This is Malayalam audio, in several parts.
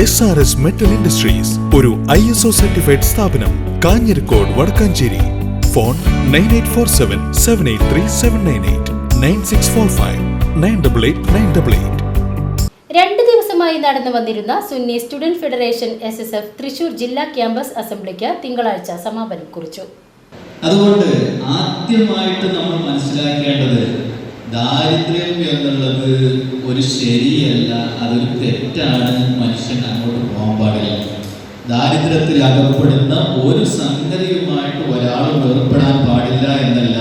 S R S metal industries ഒരു ഐ എസ് ഒ സർട്ടിഫൈഡ് സ്ഥാപനം Kanjirakode Vadakkanchery. Phone nine eight four seven seven eight three seven nine eight nine six four five nine double eight nine double eight രണ്ട് ദിവസമായി നടന്നു വന്നിരുന്ന Sunni student federation S S F Thrissur ജില്ലാ ക്യാമ്പസ് അസംബ്ലിക്ക് തിങ്കളാഴ്ച സമാപനം കുറിച്ചു. അതുകൊണ്ട് ആദ്യമായിട്ട് നമ്മൾ മനസ്സിലാക്കേണ്ടത് ദാരിദ്ര്യം എന്നുള്ളത് ഒരു ശരിയല്ല അതൊരു തെറ്റാണ് ദാരിദ്ര്യത്തിൽ അകപ്പെടുന്ന ഒരു സംഗതിയുമായിട്ട് ഒരാളും വേർപ്പെടാൻ പാടില്ല എന്നല്ല.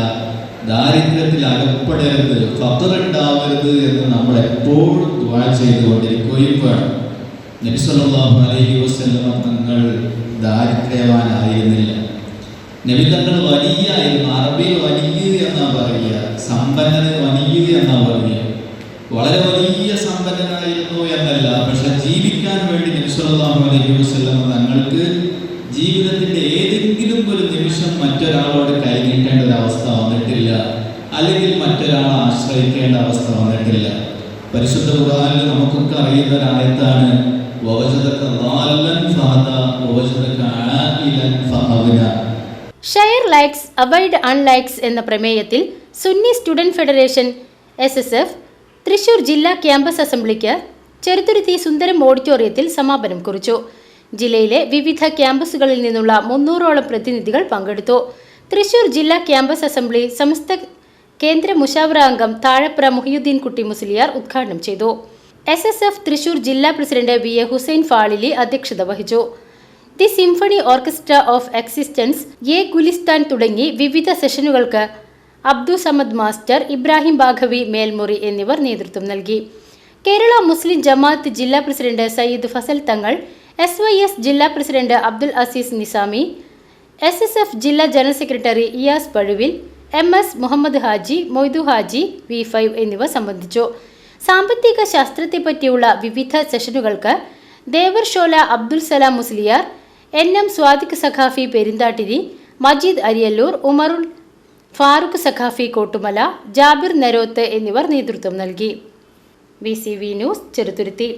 ദാരിദ്ര്യത്തിൽ അകപ്പെടരുത് ഫത്തറുണ്ടാവരുത് എന്ന് നമ്മൾ എപ്പോഴും ദുആ ചെയ്തുകൊണ്ടിരിക്കുകയും വേണം. നബി സല്ലല്ലാഹു അലൈഹി വസ്ലമ തങ്ങൾ ദാരിദ്ര്യവാനായിരുന്നില്ല. നബി തങ്ങൾ വലിയായിരുന്നു അറബിയിൽ വലിയ എന്നാ പറയുക സമ്പന്നത വലിയ എന്നാ പറയുക. വളരെ വലിയ സമ്പന്നനായിരുന്നു എന്നല്ല പക്ഷെ ജീവിക്കാൻ വേണ്ടി ജീവിതത്തിന്റെ ഏതെങ്കിലും ഒരു നിമിഷം മറ്റൊരാളോട് കൈനീട്ടേണ്ട ഒരു അവസ്ഥ വന്നിട്ടില്ല. അല്ലെങ്കിൽ മറ്റൊരാളെ ആശ്രയിക്കേണ്ട അവസ്ഥ വന്നിട്ടില്ല. പരിശുദ്ധ ഖുർആനിൽ നമുക്കൊക്കെ അറിയുന്ന ഒരായത്താണ് ഷെയർ ലൈക്സ് അവൈഡ് അൺലൈക്സ് എന്ന പ്രമേയത്തിൽ Sunni student federation S S F Thrissur ജില്ലാ ക്യാമ്പസ് അസംബ്ലിക്ക് ചെറുതുരുത്തി സുന്ദരം ഓഡിറ്റോറിയത്തിൽ സമാപനം കുറിച്ചു. ജില്ലയിലെ വിവിധ ക്യാമ്പസുകളിൽ നിന്നുള്ള മുന്നൂറോളം പ്രതിനിധികൾ പങ്കെടുത്തു. തൃശൂർ ജില്ലാ ക്യാമ്പസ് അസംബ്ലി സമസ്ത കേന്ദ്ര മുഷാവറ അംഗം താഴപ്ര മുഹിയുദ്ദീൻ കുട്ടി മുസ്ലിയാർ ഉദ്ഘാടനം ചെയ്തു. എസ് എസ് എഫ് തൃശൂർ ജില്ലാ president V A Hussain Fazili അധ്യക്ഷത വഹിച്ചു. The symphony orchestra of existence A Gulistan തുടങ്ങി വിവിധ സെഷനുകൾക്ക് അബ്ദു സമദ് മാസ്റ്റർ ഇബ്രാഹിം ബാഘവി മേൽമുറി എന്നിവർ നേതൃത്വം നൽകി. കേരള മുസ്ലിം ജമാഅത്ത് ജില്ലാ president Sayyid Fazal Thangal S Y S ജില്ലാ president Abdul Aziz Nizami S S F ജില്ലാ general secretary Iyas Pazhuvil M S Muhammad Haji Moidu Haji V five എന്നിവ സംബന്ധിച്ചു. സാമ്പത്തിക ശാസ്ത്രത്തെപ്പറ്റിയുള്ള വിവിധ സെഷനുകൾക്ക് ദേവർ ഷോല അബ്ദുൽ സലാം മുസ്ലിയാർ എൻ എം സ്വാദിഖ് സഖാഫി പെരിന്താട്ടിരി മജീദ് അരിയല്ലൂർ ഉമറുൽ ഫാറൂഖ് സഖാഫി കോട്ടുമല ജാബിർ നരോത്ത് എന്നിവർ നേതൃത്വം നൽകി. V C V news Cheruthuruthy.